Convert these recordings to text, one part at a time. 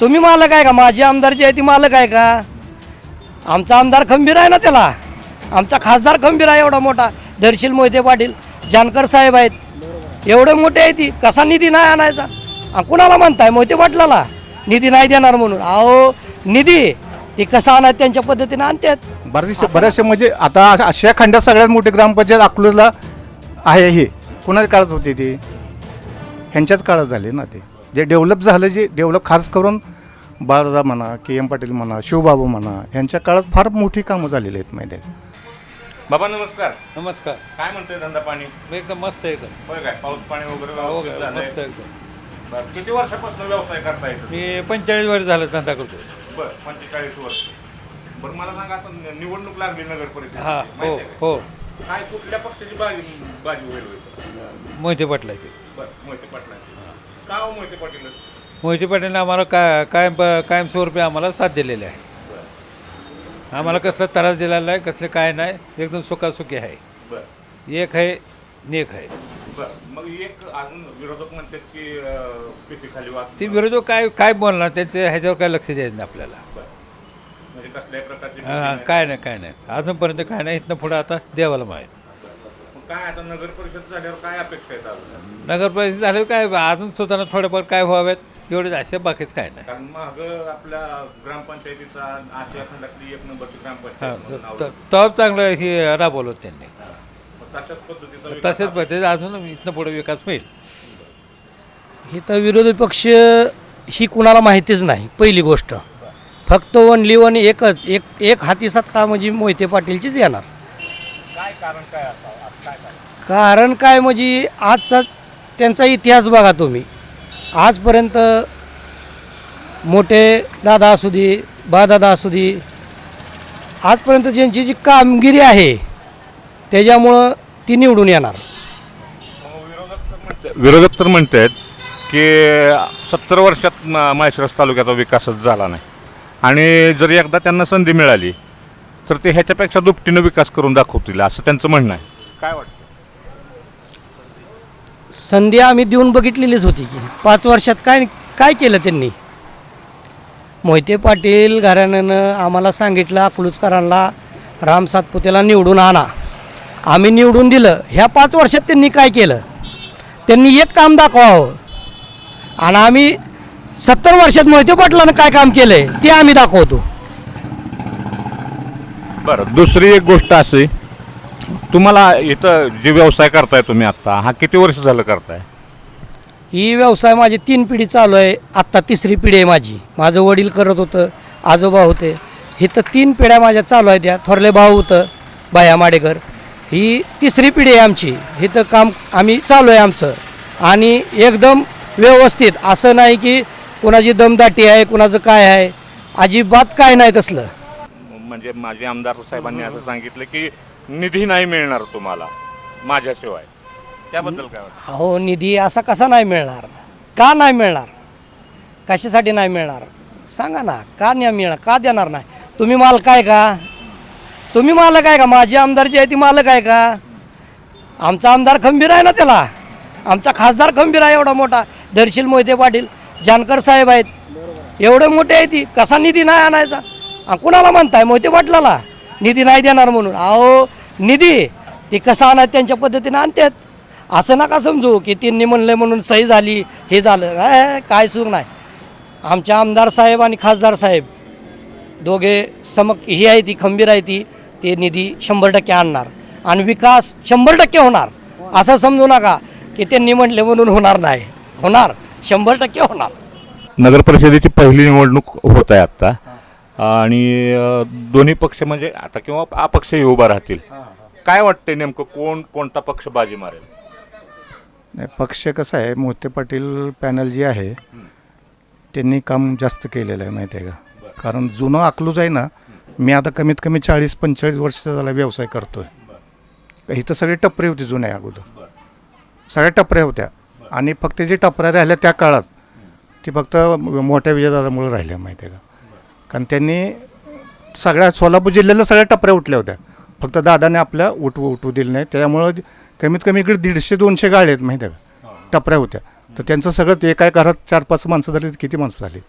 तुम्ही मालक आहे का? माझी आमदार जी आहे ती मालक आहे का? आमचा आमदार खंबीर आहे ना त्याला? आमचा खासदार खंबीर आहे एवढा मोठा. दर्शील मोहिते पाटील जानकर साहेब आहेत. एवढे मोठे आहे ती. कसा निधी नाही आणायचा? आ, कुणाला म्हणताय? मोहिते पाटलाला. निधी नाही देणार म्हणून. अहो निधी. ती कसा आणायचं त्यांच्या पद्धतीने आणतात. बरेचसे बऱ्याचशा म्हणजे आता आशिया खंडात सगळ्यात मोठी ग्रामपंचायत अकलूजला आहे हे. कोणाच्या काळात होती ती? ह्यांच्याच काळात झाले ना ते. जे डेव्हलप झालं जे डेव्हलप खास करून बाळाजा म्हणा के एम पाटील म्हणा शिवबाबू म्हणा ह्यांच्या काळात फार मोठी कामं झालेली आहेत माहिती आहे. बाबा नमस्कार. नमस्कार. काय म्हणतोय धंदा पाणी? मी एकदम मस्त आहे एकदम. होय काय? पाऊस पाणी वगैरे हो व्यवस्थित झालंय? मस्त आहे एकदम. बरं. किती वर्षापासून व्यवसाय करता येतो मी पंचेचाळीस वर्ष झालं धंदा करतो बरं पंचेचाळीस वर्ष. बरं मला सांगा आता नि- निवडणूक लागली नगर परिषद हा हो हो. काय कुठल्या पक्षाची बाजी बाजी होईल होईल? मोहिते पाटलाचे. बरं मोहिते पाटलांची. का हो मोहिते पाटील? मोहिते पाटीलने आम्हाला काय कायम कायमस्वरूपी आम्हाला साथ दिलेले आहे. आम्हाला कसला त्रास दिलेला नाही कसले काय नाही एकदम सुखासुखी आहे. बरं. एक आहे नेक आहे. बरं. मग एक अजून विरोधक म्हणतात की पिठीखाली वाद ती विरोधक काय काय बोलणार त्यांचे ह्याच्यावर काय लक्ष द्यायचं नाही आपल्याला. बरं. म्हणजे कसल्याही प्रकारची हा. काय नाही काय नाही. अजूनपर्यंत काय नाही इथनं पुढं आता देवाला माहीत काय आता नगर परिषद झाल्यावर काय अपेक्षा आहेत अजून? नगरपालिका झालं काय अजून सुधारणा थोडेफार काय व्हाव्यात एवढे असे बाकीच काय नाही. कारण माग आपल्या ग्रामपंचायतीचा आशिया खंडातली एक नंबरची हां ग्रामपंचायत म्हणून नाव त- तब चांगलं हे राबवलं त्यांनी. मग तशाच पद्धतीचा विकास तसेच पद्धतीने अजून इथनं पुढे विकास होईल. ही तर विरोधी पक्ष ही कुणाला माहितीच नाही पहिली गोष्ट. फक्त ओनली वन एकच एक एक हाती सत्ता म्हणजे मोहिते पाटीलचीच येणार. काय कारण काय असावं आज काय कारण कारण काय म्हणजे आजचा त्यांचा इतिहास बघा तुम्ही. आजपर्यंत मोठे दादा असू दे दादा असू दे आजपर्यंत ज्यांची जी कामगिरी आहे त्याच्यामुळं ती निवडून येणार. विरोधक तर तर म्हणतात की सत्तर वर्षात मा- माळशिरस तालुक्याचा विकासच झाला नाही. आणि जर एकदा त्यांना संधी मिळाली तर ते ह्याच्यापेक्षा दुपटीनं विकास करून दाखवतील असं त्यांचं म्हणणं आहे. काय वाटतं? संधी आम्ही देऊन बघितलेलीच होती की. पाच वर्षात काय काय केलं त्यांनी? मोहिते पाटील घराण्यानं आम्हाला सांगितलं अकलूजकरांना राम सातपुतेला निवडून आणा. आम्ही निवडून दिलं. ह्या पाच वर्षात त्यांनी काय केलं? त्यांनी एक काम दाखवावं. आणि आम्ही सत्तर वर्षात मोहिते पाटलानं काय काम केलं आहे ते आम्ही दाखवतो. बरं दुसरी एक गोष्ट अशी तुम्हाला इथं जे व्यवसाय करताय तुम्ही आत्ता हा किती वर्ष झालं करताय? ही व्यवसाय माझी तीन पिढी चालू आहे आत्ता तिसरी पिढी आहे माझी. माझं वडील करत होतं आजोबा होते. इथं तीन पिढ्या माझ्या चालू आहेत या थोरले भाऊ होतं बाया माडेकर. ही तिसरी पिढी आहे आमची. इथं काम आम्ही चालू आहे आमचं. आणि एकदम व्यवस्थित असं नाही की कुणाची दमदाटी आहे कुणाचं काय आहे अजिबात काय नाही तसलं. म्हणजे माझे आमदार साहेबांनी असं सांगितलं की निधी नाही मिळणार तुम्हाला माझ्याशिवाय. त्याबद्दल काय वाटतं? अहो निधी असा कसा नाही मिळणार? का नाही मिळणार? कशासाठी नाही मिळणार? सांगा ना का नाही मिळणार? का देणार नाही? तुम्ही मालक आहे का? तुम्ही मालक आहे का? माझी आमदार जी आहे ती मालक आहे का? आमचा आमदार खंबीर आहे ना त्याला? आमचा खासदार खंबीर आहे एवढा मोठा. दर्शील मोहिते पाटील जानकर साहेब आहेत. एवढे मोठे आहे ती. कसा निधी नाही आणायचा? आ, कुणाला म्हणताय? मोहिते पाटलाला. निधी नाही देणार म्हणून. अहो निधी ती कसं आणत त्यांच्या पद्धतीने आणतात. असं नका समजू की त्यांनी म्हणलं म्हणून सही झाली हे झालं. काय काय सुरू नाही. आमच्या आमदार साहेब आणि खासदार साहेब दोघे समक ही आहे ती खंबीर आहे ती ते निधी शंभर टक्के आणणार. आणि विकास शंभर टक्के होणार. असं समजू नका की त्यांनी म्हणले म्हणून होणार नाही. होणार. शंभर टक्के होणार. नगर परिषदेची पहिली निवडणूक होत आहे आत्ता आणि दोन्ही पक्ष म्हणजे आता किंवा अपक्षही उभा राहतील. काय वाटतंय नेमकं कोण कोणता पक्ष बाजी मारेल? नाही पक्ष कसं आहे मोहिते पाटील पॅनल जी आहे त्यांनी काम जास्त केलेलं आहे माहिती आहे का? कारण जुनं अकलूज आहे ना मी आता कमीत कमी चाळीस पंचेचाळीस वर्ष झाला व्यवसाय करतोय. इथं सगळे टपरे होते जुन्या अगोदर. सगळ्या टपऱ्या होत्या. आणि फक्त जे टपऱ्या राहिल्या त्या काळात ती फक्त मोठ्या विजयदादामुळे राहिल्या माहिती आहे का? कारण त्यांनी सगळ्या सोलापूर जिल्ह्याला सगळ्या टपऱ्या उठल्या होत्या. फक्त दादाने आपल्या उठवू उठवू दिलं नाही. त्यामुळं कमीत कमी इकडे दीडशे दोनशे गाड्या आहेत माहिती आहे का? टपऱ्या होत्या. तर त्यांचं सगळं ते एका घरात चार पाच माणसं झाली किती माणसं झाली?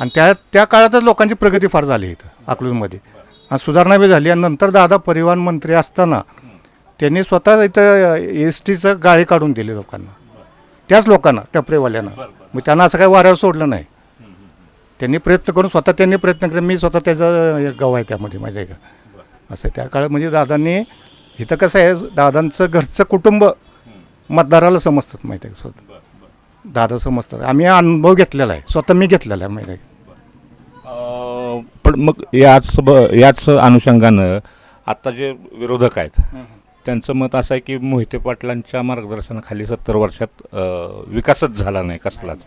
आणि त्या त्या काळातच लोकांची प्रगती फार झाली इथं अकलूजमध्ये. आणि सुधारणा बी झाली. आणि नंतर दादा परिवहन मंत्री असताना त्यांनी स्वतः इथं एस टीचं गाडी काढून दिली लोकांना. त्याच लोकांना टपरेवाल्यांना. मग त्यांना असं काही वाऱ्यावर सोडलं नाही. त्यांनी प्रयत्न करून स्वतः त्यांनी प्रयत्न केले. मी स्वतः त्याचं एक गाव आहे त्यामध्ये माहिती आहे का? असं त्या काळात म्हणजे दादांनी इथं कसं आहे दादांचं घरचं कुटुंब मतदाराला समजतात माहिती आहे स्वतः दादा समजतात. आम्ही अनुभव घेतलेला आहे. स्वतः मी घेतलेला आहे माहिती आहे पण मग याच ब- याच अनुषंगानं आता जे विरोधक आहेत त्यांचं मत असं आहे की मोहिते पाटलांच्या मार्गदर्शनाखाली सत्तर वर्षात विकासच झाला नाही कसलाच.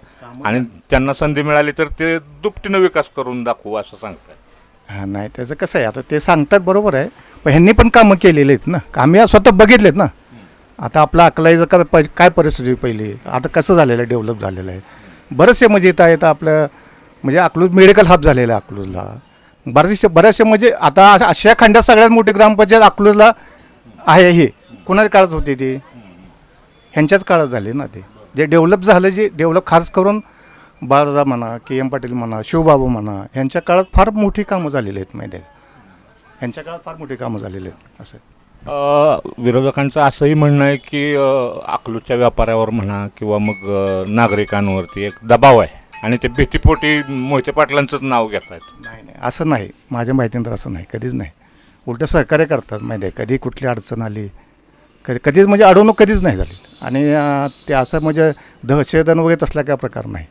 आणि त्यांना संधी मिळाली तर ते दुपटीनं विकास करून दाखवू असं सांगतात हा नाही त्याचं कसं आहे आता ते सांगतात बरोबर आहे पण ह्यांनी पण कामं केलेली आहेत ना. आम्ही स्वतः बघितलेत ना. आता आपलं अकलाईचं काय प- काय परिस्थिती पहिली? आता कसं झालेलं आहे डेव्हलप झालेलं आहे? बरेचसे म्हणजे इथं आहेत आपलं म्हणजे अकलूज मेडिकल हब झालेलं आहे अकलूजला. बरेचसे बऱ्याचशे म्हणजे आता अशा- अशा खंडात सगळ्यात मोठी ग्रामपंचायत अकलूजला आहे हे कोणाच्या काळात होती ती? ह्यांच्याच काळात झाली ना ते. जे डेव्हलप झालं जे डेव्हलप खास करून बाळाजा म्हणा के एम पाटील म्हणा शिवबाबू म्हणा ह्यांच्या काळात फार मोठी कामं झालेली आहेत माहिती आहे? ह्यांच्या काळात फार मोठी कामं झालेली आहेत असं. विरोधकांचं असंही म्हणणं आहे की अ, अकलूजच्या व्यापाऱ्यावर म्हणा किंवा मग नागरिकांवरती एक दबाव आहे. आणि ते भीतीपोटी मोहिते पाटलांचंच नाव घेत आहेत नाही नाही. असं नाही. माझ्या माहितीनं असं नाही. कधीच नाही. उलटं सहकार्य करतात माहिती आहे. कधी कुठली अडचण आली कधी कधीच म्हणजे अडवणूक कधीच नाही झाली. आणि ते असं म्हणजे दहशत वगैरे तसला काय प्रकार नाही.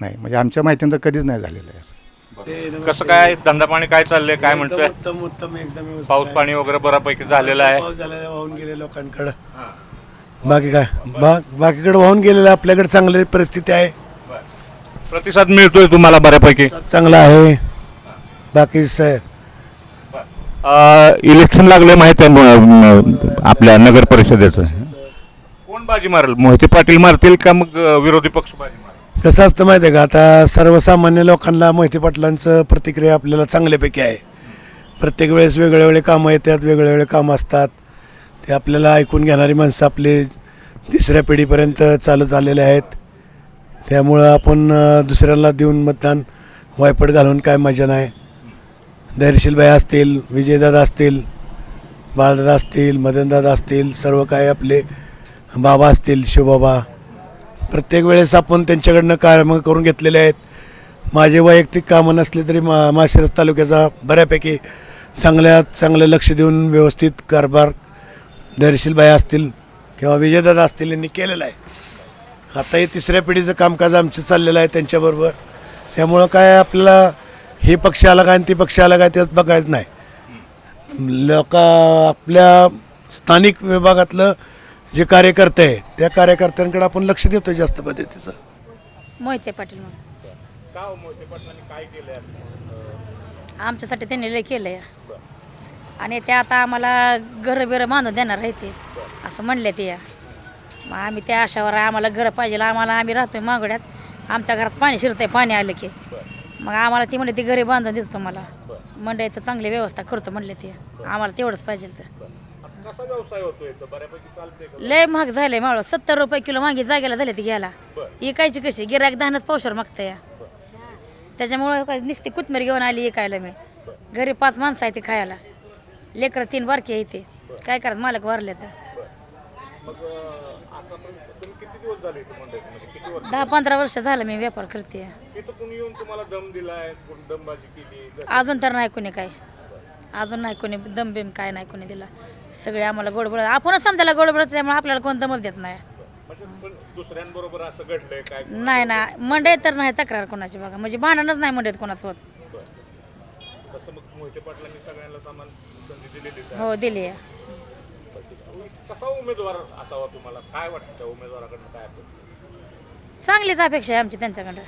नाही म्हणजे आमच्या माहितीनं तर कधीच नाही झालेलं आहे असं. कसं काय धंदा पाणी काय चाललंय काय म्हणतंय? उत्तम उत्तम एकदम व्यवस्थित पाऊस आहे. पाणी वगैरे बऱ्यापैकी झालेलं आहे. पाऊस झालेला वाहून गेले लोकांकडं. बाकी काय? बा बाकीकडे वाहून गेलेलं आपल्याकडे चांगली परिस्थिती आहे. प्रतिसाद मिळतोय तुम्हाला बऱ्यापैकी? चांगला आहे. बाकी स- इलेक्शन लागलं माहीत आहे आपल्या नगर परिषदेचं. कोण बाजी मारेल? मोहिते पाटील मारतील का मग विरोधी पक्ष बाजी मारेल? कसं असतं माहिती आहे का? आता सर्वसामान्य लोकांना मोहिते पाटलांचं प्रतिक्रिया आपल्याला चांगल्यापैकी आहे. प्रत्येक वेळेस वेगळे वेगळे कामं येतात वेगळे वेगळे कामं असतात. ते आपल्याला ऐकून घेणारी माणसं आपली तिसऱ्या पिढीपर्यंत चालत आलेले आहेत. त्यामुळं आपण दुसऱ्यांना देऊन मतदान वायपट घालून काय मजा नाही. धैर्यशीलबाई असतील विजयदादा असतील बाळदादा असतील मदनदादा असतील सर्व काही आपले बाबा असतील शिवबाबा. प्रत्येक वेळेस आपण त्यांच्याकडनं कामं करून घेतलेले आहेत. माझे वैयक्तिक कामं नसले तरी मा माशिरस तालुक्याचा बऱ्यापैकी चांगल्या चांगलं लक्ष देऊन व्यवस्थित कारभार धैर्यशीलबाई असतील किंवा विजयदादा असतील यांनी केलेलं आहे. आता हे तिसऱ्या पिढीचं कामकाज आमचं चाललेलं आहे त्यांच्याबरोबर. त्यामुळं काय आपल्याला हे पक्ष आला काय आणि ते पक्ष आला काय त्यात बघायचं नाही. लोक आपल्या स्थानिक विभागातलं जे कार्यकर्ते आहे त्या कार्यकर्त्यांकडे आपण लक्ष देतो जास्त पद्धतीचं. मोहिते पाटील म्हणून. आमच्यासाठी त्यांनी लय केलंय. आणि ते आता आम्हाला घरं बिरं बांधून देणार आहे ते. असं म्हणले ते. या मग आम्ही त्या आशावर आहे, आम्हाला घरं पाहिजे आम्हाला आम्ही राहतोय मागड्यात. आमच्या घरात पाणी शिरतंय पाणी आलं की. मग आम्हाला ती म्हणले ती घरी बांधून देतो तुम्हाला. मंडईचं चांगली व्यवस्था करतो म्हणले ते. आम्हाला तेवढंच पाहिजे तर लय महाग झालंय मावळ. सत्तर रुपये किलो मागे जागेला झाले ते घ्यायला. इकायची कशी? गिराक दहानच पावशर मागतं या त्याच्यामुळे काय नुसती कोथमीर घेऊन आली इकायला मी. घरी पाच माणसं आहे ते खायला. लेकरं तीन बारकी आहे ते. काय करत मालक वारले तर दहा पंधरा वर्ष झालं मी व्यापार करते. अजून तर नाही कोणी काय. अजून नाही कोणी दम बिम काय नाही कोणी दिला. सगळे आम्हाला गोडबोड आपणच समजायला गोडबोड त्यामुळे आपल्याला कोण दमच देत नाही. दुसऱ्यांबरोबर असं घडलंय काय? नाही ना मंडईत तर नाही तक्रार कोणाची बघा. म्हणजे भांडणच नाही मंडईत कोणाचं होत. तसं मग मोहिते पाटलांनी सगळ्यांना समान संधी दिलेली हो दिली आहे. कसा उमेदवार असावा तुम्हाला? काय वाटतं त्या उमेदवाराकडनं काय अपेक्षा? चांगलीच अपेक्षा आहे आमची त्यांच्याकडं.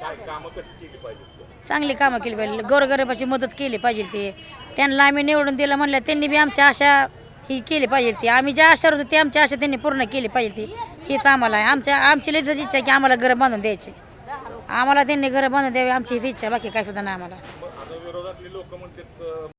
काय कामं कशी केली पाहिजे चांगली कामं केली पाहिजे. गोरगरिबाची मदत केली पाहिजे ते. त्यांना आम्ही निवडून दिलं म्हणलं त्यांनी बी आमच्या आशा ही केली पाहिजे ती. आम्ही ज्या आशावर होतो ती आमच्या आशा त्यांनी पूर्ण केली पाहिजे ती. हीच आम्हाला आहे. आमच्या आमची लईच इच्छा आहे की आम्हाला घरं बांधून द्यायची. आम्हाला त्यांनी घरं बांधून द्यावी आमची हीच इच्छा आहे. बाकी काय सुद्धा नाही आम्हाला. आता विरोधातली लोक म्हणतात